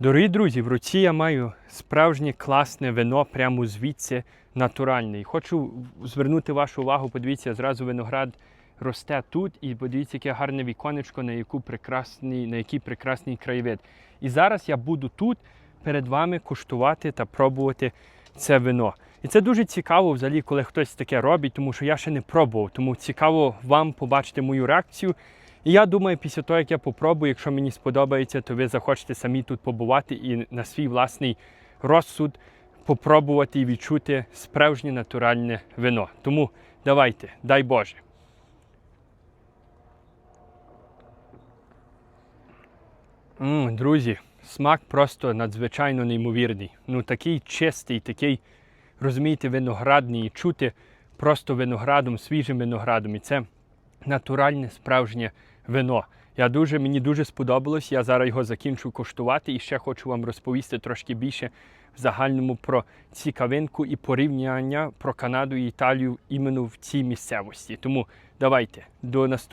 Дорогі друзі, в руці я маю справжнє класне вино прямо звідси натуральне. І хочу звернути вашу увагу, подивіться, зразу виноград росте тут, і подивіться, яке гарне віконечко, на, яку прекрасний, на який прекрасний краєвид. І зараз я буду тут перед вами куштувати та пробувати це вино. І це дуже цікаво, взагалі, коли хтось таке робить, тому що я ще не пробував. Тому цікаво вам побачити мою реакцію. І я думаю, після того, як я попробую, якщо мені сподобається, то ви захочете самі тут побувати і на свій власний розсуд попробувати і відчути справжнє натуральне вино. Тому давайте, дай Боже. М, друзі, смак просто надзвичайно неймовірний. Ну такий чистий, такий, розумієте, виноградний і чути просто виноградом, свіжим виноградом. І це натуральне справжнє вино. Я дуже, мені дуже сподобалось. Я зараз його закінчу коштувати і ще хочу вам розповісти трошки більше в загальному про цікавинку і порівняння про Канаду і Італію іменно в цій місцевості. Тому давайте до наступного.